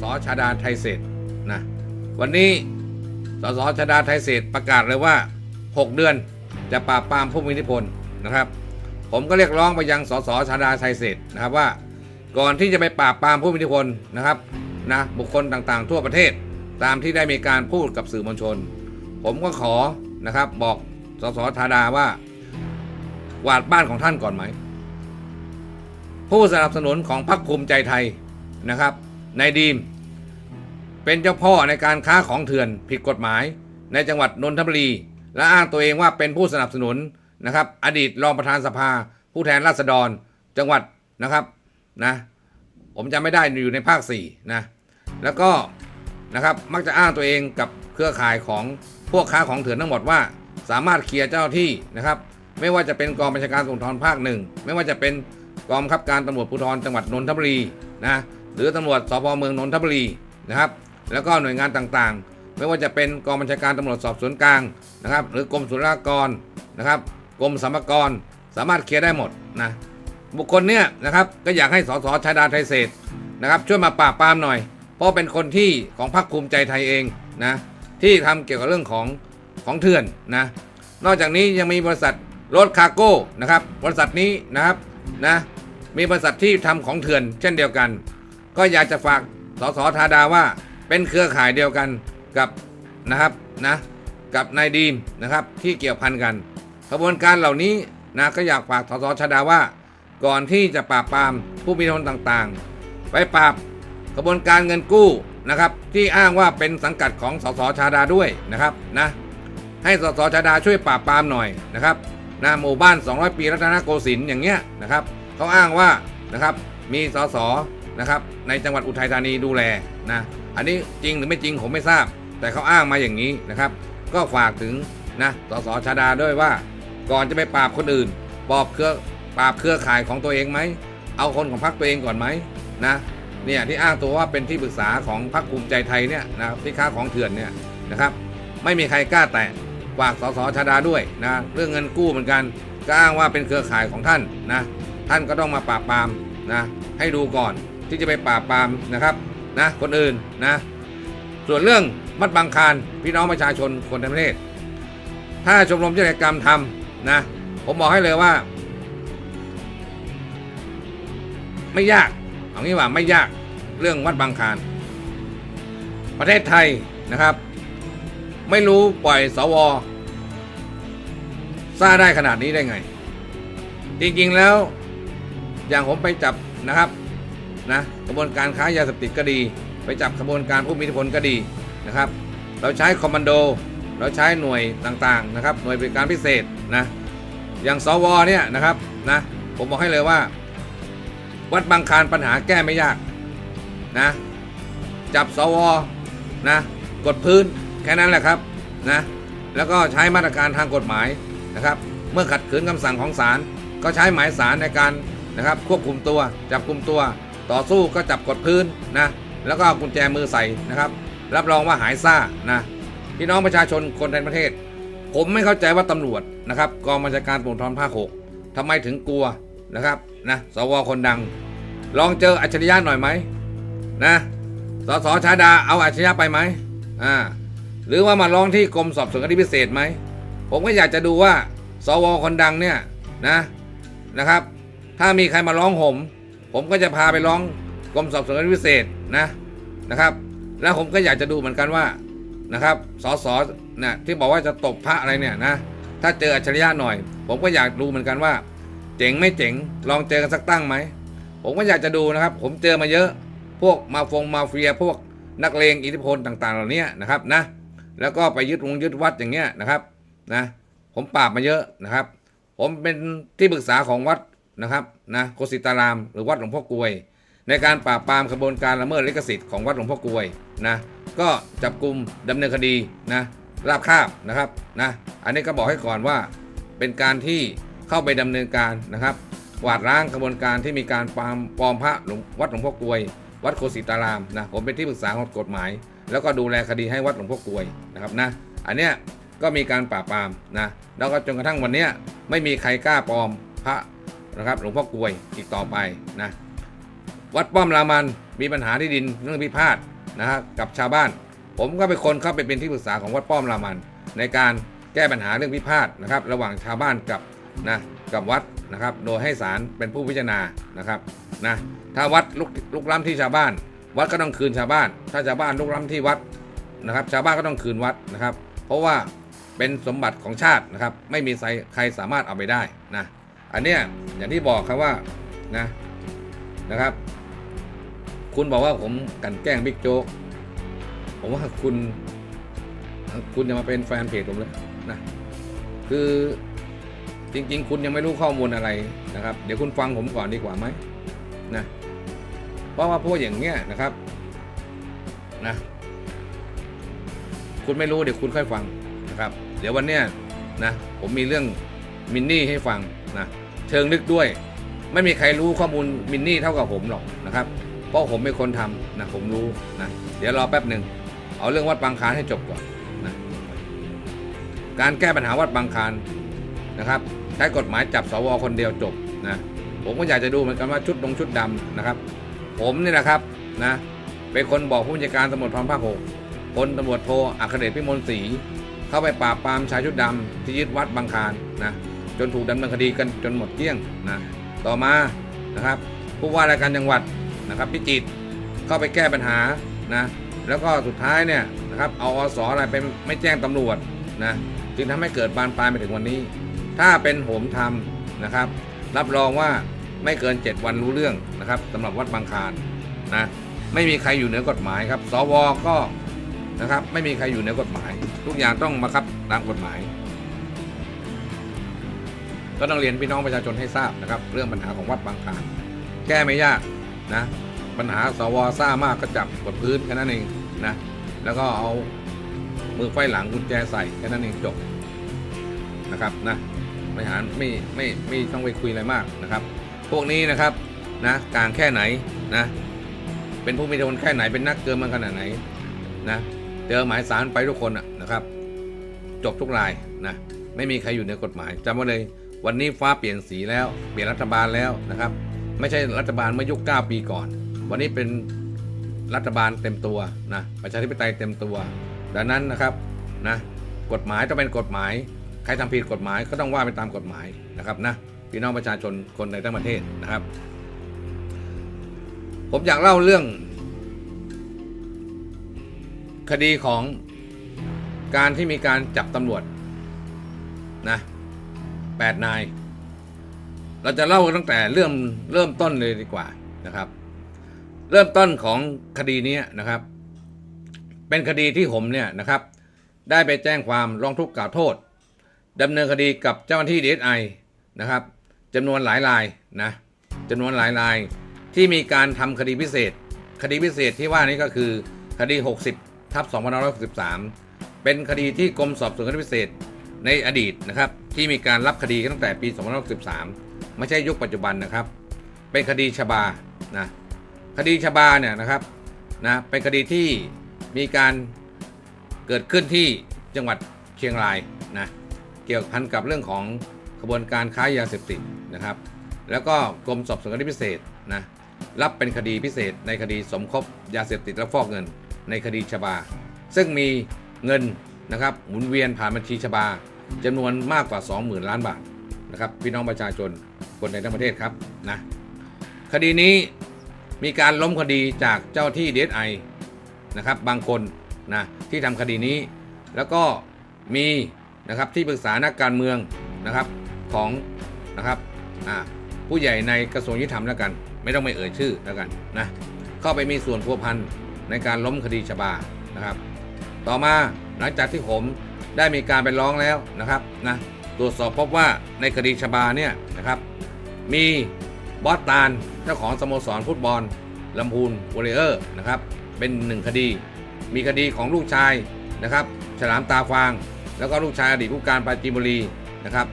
สชาดาไทยเศษนะวันนี้สสชาดาไทยเศษประกาศเลยว่า 6 เดือนจะปราบปรามผู้มีอิทธิพลนะครับ ผมก็เรียกร้องไปยังสสชาดาไทยเศษนะครับว่า ก่อนที่จะไปปราบปรามผู้มีอิทธิพลนะครับนะบุคคลต่างๆ ทั่วประเทศตามที่ได้มีการพูดกับสื่อมวลชน ผมก็ขอนะครับบอกสสธาดาว่า กวาดบ้านของท่านก่อนไหม ผู้สนับสนุนของพรรคภูมิใจไทยนะครับ นายดีม เป็นเจ้าพ่อในการค้าของเถื่อนผิดกฎหมาย ในจังหวัดนนทบุรี และอ้างตัวเองว่าเป็นผู้สนับสนุนนะครับ อดีตรองประธานสภา ผู้แทนราษฎร จังหวัดนะครับนะผมจำไม่ได้อยู่ในภาค4นะแล้วก็นะครับมักจะอ้างตัวเองกับเครือข่ายของพวกค้าของเถื่อนทั้งหมดว่า สามารถเคลียร์เจ้าที่นะครับไม่ว่าจะเป็นกองบัญชาการตำรวจภูธรภาคหนึ่งไม่ว่าจะเป็นกองบังคับการตำรวจภูธรจังหวัดนนทบุรีนะ หรือตำรวจสพเมืองนนทบุรีนะครับ แล้วก็หน่วยงานต่างๆ ไม่ว่าจะเป็นกองบัญชาการตำรวจสอบสวนกลางนะครับ หรือกรมศุลกากรนะครับกรมสรรพากรสามารถเคลียร์ได้หมดนะบุคคลเนี้ยนะครับก็อยากให้สสชาดาไทยเศรษฐ์นะครับ ช่วยมาปราบปรามหน่อย เพราะเป็นคนที่ของพรรคภูมิใจไทยเองนะที่ทำเกี่ยวกับเรื่องของของเถื่อนนะนอกจากนี้ยังมีบริษัทรถคาร์โก้นะครับบริษัทนี้นะครับนะมีบริษัทที่ทำของเถื่อนเช่นเดียวกัน ก็อยากจะฝากสสธาดาว่าเป็นเครือข่ายเดียวกันกับนะครับนะกับนายดีมนะครับที่เกี่ยวพันกันกระบวนการเหล่านี้นะก็อยากฝากสสชาดาว่า ก่อนที่จะปราบปรามผู้มีอิทธิพลต่างๆ ไปปราบกระบวนการเงินกู้นะครับ ที่อ้างว่าเป็นสังกัดของสสชาดาด้วยนะครับนะให้สสชาดาช่วยปราบปรามหน่อยนะครับนะหมู่บ้าน 200 ปีรัตนโกสินทร์อย่างเงี้ยนะครับเขาอ้างว่านะครับมีสส นะครับ ในจังหวัดอุทัยธานีดูแลนะอันนี้จริงหรือไม่จริงผมไม่ทราบ แต่เขาอ้างมาอย่างนี้นะครับ ก็ฝากถึงนะสสชาดาด้วยว่า ก่อนจะไปปราบคนอื่นปราบเครือปราบเครือข่ายของตัวเองไหมเอาคนของพรรคตัวเองก่อนไหมนะเนี่ยที่อ้างตัวว่าเป็นที่ปรึกษาของพรรคภูมิใจไทยเนี่ยนะที่ค้าของเถื่อนเนี่ยนะครับ ไม่มีใครกล้าแตะฝากสสชาดาด้วยนะเรื่องเงินกู้เหมือนกันก็อ้างว่าเป็นเครือข่ายของท่านนะท่านก็ต้องมาปราบปรามนะให้ดูก่อน ที่จะไปปราบปรามนะครับนะคนอื่นนะ ส่วนเรื่องวัดบางคารพี่น้องประชาชนคนทั้งประเทศ ถ้าชมรมกิจกรรมทำนะ ผมบอกให้เลยว่า ไม่ยากเอางี้ว่าไม่ยากเรื่องวัดบางคารประเทศไทยนะครับ ไม่รู้ปล่อยสวซ่าได้ขนาดนี้ได้ไง จริงๆแล้วอย่างผมไปจับนะครับ นะกระบวนการค้ายาเสพติดก็ดี ไปจับกระบวนการผู้มีอิทธิพลก็ดีนะครับเราใช้คอมมานโด เราใช้หน่วยต่างๆนะครับหน่วยบริการพิเศษนะอย่างสวเนี่ยนะครับนะผมบอกให้เลยว่า วัดบางคารปัญหาแก้ไม่ยากนะจับสวนะกดพื้นแค่นั้นแหละครับนะแล้วก็ใช้มาตรการทางกฎหมายนะครับ เมื่อขัดขืนคำสั่งของศาลก็ใช้หมายสารในการนะครับควบคุมตัวจับคุมตัว ต่อสู้ก็จับกดพื้นนะแล้วก็เอากุญแจมือใส่นะครับ รับรองว่าหายซ่านะพี่น้องประชาชนคนในประเทศ ผมไม่เข้าใจว่าตำรวจนะครับกองบัญชาการตำรวจภูธรภาคหกทำไมถึงกลัวนะครับนะสวคนดัง ลองเจออัจฉริยะหน่อยไหมนะสสชาดาเอาอัจฉริยะไปไหมอ่าหรือว่ามาร้องที่กรมสอบสวนคดีพิเศษไหมผมก็อยากจะดูว่า สวคนดังเนี่ยนะนะครับ ถ้ามีใครมาร้องผม ผมก็จะพาไปร้องกรมสอบสวนคดีพิเศษนะนะครับ แล้วผมก็อยากจะดูเหมือนกันว่านะครับสสนะที่บอกว่าจะตบพระอะไรเนี่ยนะถ้าเจออัจฉริยะหน่อย ผมก็อยากดูเหมือนกันว่า เจ๋งไม่เจ๋ง ลองเจอกันสักตั้งไหมผมก็อยากจะดูนะครับ ผมเจอมาเยอะพวกมาฟงมาเฟีย พวกนักเลงอิทธิพลต่าง ๆ เหล่านี้นะครับนะแล้วก็ไปยึดวงยึดวัดอย่างเงี้ยนะครับนะผมปราบมาเยอะนะครับ ผมเป็นที่ปรึกษาของวัด นะครับนะโกสิตาราม หรือวัดหลวงพ่อกลวย ในการปราบปรามขบวนการละเมิดลิขสิทธิ์ของวัดหลวงพ่อกลวยนะก็จับกลุ่มดำเนินคดีนะราบคาบนะครับนะอันนี้ก็บอกให้ก่อนว่าเป็นการที่เข้าไปดำเนินการนะครับกวาดล้างขบวนการที่มีการปลอมปลอมพระหลวงวัดหลวงพ่อกลวย วัดโคสิตารามนะผมเป็นที่ปรึกษาของกฎหมาย แล้วก็ดูแลคดีให้วัดหลวงพ่อกลวยนะครับนะอันเนี้ยก็มีการปราบปรามนะแล้วก็จนกระทั่งวันเนี้ยไม่มีใครกล้าปลอมพระ นะครับหลวงพ่อกลวยอีกต่อไปนะวัดป้อมรามันมีปัญหาที่ดินเรื่องพิพาทนะฮะกับชาวบ้าน ผมก็เป็นคนเข้าไปเป็นที่ปรึกษาของวัดป้อมรามันในการแก้ปัญหาเรื่องพิพาทนะครับ ระหว่างชาวบ้านกับนะกับวัดนะครับ โดยให้ศาลเป็นผู้พิจารณานะครับนะถ้าวัดลุกลุกล้ำที่ชาวบ้าน วัดก็ต้องคืนชาวบ้าน ถ้าชาวบ้านลุกล้ำที่วัดนะครับ ชาวบ้านก็ต้องคืนวัดนะครับ เพราะว่าเป็นสมบัติของชาตินะครับ ไม่มีใครใครสามารถเอาไปได้นะ อันเนี้ยอย่างที่บอกครับว่านะนะครับ คุณบอกว่าผมกันแกล้งบิ๊กโจ๊กผมว่าคุณ คุณจะมาเป็นแฟนเพจผมเลยนะคือจริง ๆ คุณยังไม่รู้ข้อมูลอะไรนะครับ เดี๋ยวคุณฟังผมก่อนดีกว่าไหมนะเพราะว่าพวกอย่างเงี้ยนะครับนะคุณไม่รู้เดี๋ยวคุณค่อยฟังนะครับ เดี๋ยววันเนี้ยนะผมมีเรื่องมินนี่ให้ฟังนะ เชิงลึกด้วย ไม่มีใครรู้ข้อมูลมินนี่เท่ากับผมหรอกนะครับ เพราะผมเป็นคนทำนะผมรู้นะเดี๋ยวรอแป๊บหนึ่งเอาเรื่องวัดบางคานให้จบก่อนนะการแก้ปัญหาวัดบางคานนะครับใช้กฎหมายจับสวคนเดียวจบนะผมก็อยากจะดูเหมือนกันว่าชุดดงชุดดำนะครับ ผมนี่แหละครับนะเป็นคนบอกผู้บัญชาการตำรวจทองภาคหกพลตำรวจโทอัครเดชพิมลศรีเข้าไปปราบปรามชายชุดดำที่ยึดวัดบางคานนะ จนถูกดำเนินคดีกันจนหมดเกลี้ยงนะต่อมานะครับผู้ว่าราชการจังหวัดนะครับพิจิตรเข้าไปแก้ปัญหานะแล้วก็สุดท้ายเนี่ยนะครับเอาอสอะไรไปไม่แจ้งตำรวจนะจึงทำให้เกิดบานปลายมาถึงวันนี้ ถ้าเป็นผมทำนะครับ รับรองว่าไม่เกิน 7 วันรู้เรื่องนะครับสำหรับวัดบางคานนะไม่มีใครอยู่เหนือกฎหมายครับ สวก็นะครับไม่มีใครอยู่เหนือกฎหมาย ทุกอย่างต้องบังคับตามกฎหมาย ก็ต้องเรียนพี่น้องประชาชนให้ทราบนะครับ เรื่องปัญหาของวัดบางคลานแก้ไม่ยากนะ ปัญหาสวซ่ามากก็จับกดพื้นแค่นั้นเองนะ แล้วก็เอามือไฟหลังกุญแจใส่แค่นั้นเองจบนะครับนะไม่หารไม่ไม่ไม่ต้องไปคุยอะไรมากนะครับ พวกนี้นะครับนะกลางแค่ไหนนะ เป็นผู้มีอิทธิพลแค่ไหนเป็นนักเกินมันขนาดไหนนะเจอหมายสารไปทุกคนนะครับ จบทุกรายนะไม่มีใครอยู่เหนือกฎหมายจำไว้เลย วันนี้ฟ้าเปลี่ยนสีแล้ว เปลี่ยนรัฐบาลแล้วนะครับ ไม่ใช่รัฐบาลเมื่อยุค 9 ปีก่อน วันนี้เป็นรัฐบาลเต็มตัวนะประชาธิปไตยเต็มตัว ดังนั้นนะครับนะกฎหมายต้องเป็นกฎหมาย ใครทำผิดกฎหมายก็ต้องว่าไปตามกฎหมายนะครับนะพี่น้องประชาชนคนในทั้งประเทศนะครับ ผมอยากเล่าเรื่อง คดีของการที่มีการจับตำรวจนะ แปดนาย เราจะเล่าตั้งแต่เริ่มเริ่มต้นเลยดีกว่านะครับ เริ่มต้นของคดีนี้นะครับ เป็นคดีที่ผมเนี่ยนะครับ ได้ไปแจ้งความร้องทุกข์กล่าวโทษดำเนินคดีกับเจ้าหน้าที่ดีไอนะครับจำนวนหลายรายนะจำนวนหลายรายที่มีการทำคดีพิเศษ คดีพิเศษที่ว่านี้ก็คือคดี 60ทับ2563 เป็นคดีที่กรมสอบสวนคดีพิเศษในอดีตนะครับ ที่มีการรับคดีตั้งแต่ปี2563 ไม่ใช่ยุคปัจจุบันนะครับ เป็นคดีชบานะคดีชบาเนี่ยนะครับนะเป็นคดีที่มีการเกิดขึ้นที่จังหวัดเชียงรายนะเกี่ยวพันกับเรื่องของขบวนการค้ายาเสพติดนะครับ แล้วก็กรมสอบสวนคดีพิเศษนะรับเป็นคดีพิเศษในคดีสมคบยาเสพติดและฟอกเงิน ในคดีชบา ซึ่งมีเงินนะครับหมุนเวียนผ่านบัญชีชบา จำนวนมากกว่า 20,000 ล้านบาทนะครับพี่น้องประชาชนคนในทั้งประเทศครับนะคดีนี้มีการล้มคดีจากเจ้าที่ดีไอนะครับบางคนนะที่ทำคดีนี้ แล้วก็มีนะครับที่ปรึกษานักการเมืองนะครับของนะครับผู้ใหญ่ในกระทรวงยุติธรรมแล้วกัน ไม่ต้องไปเอ่ยชื่อแล้วกันนะเข้าไปมีส่วนพัวพันในการล้มคดีชบานะครับ ต่อมาหลังจากที่ผม ได้มีการไปร้องแล้วนะครับนะตรวจสอบพบว่าในคดีชบาเนี่ยนะครับ มีบอสตานเจ้าของสโมสรฟุตบอลลำพูนวอลเลเยอร์นะครับ เป็นหนึ่งคดี มีคดีของลูกชายนะครับ ฉลามตาฟาง แล้วก็ลูกชายอดีตผู้การปราจีนบุรีนะครับ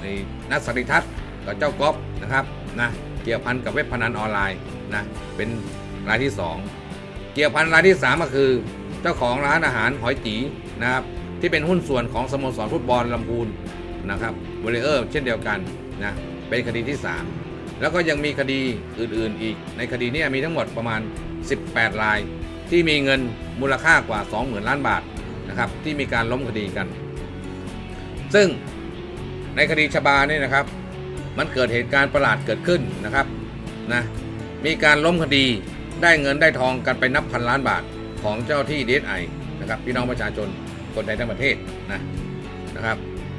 ในนัทสันติทัศน์กับเจ้าก๊อฟนะครับนะเกี่ยวพันกับเว็บพนันออนไลน์นะเป็นรายที่ 2 เกี่ยวพันรายที่ 3 ก็คือ เจ้าของร้านอาหารหอยจีนะครับ ที่เป็นหุ้นส่วนของสโมสรฟุตบอลลำพูนนะครับวอลเลเยอร์เช่นเดียวกันนะเป็นคดีที่ 3 แล้วก็ยังมีคดีอื่นๆอีก ในคดีนี้มีทั้งหมดประมาณ 18ราย ที่มีเงินมูลค่ากว่า 20,000 ล้านบาทนะครับที่มีการล้มคดีกัน ซึ่งในคดีชบาเนี่ยนะครับ มันเกิดเหตุการณ์ประหลาดเกิดขึ้นนะครับนะมีการล้มคดีได้เงินได้ทองกันไปนับพันล้านบาทของเจ้าที่ดีไอนะครับพี่น้องประชาชน คนไทยทั้งประเทศนะนะครับ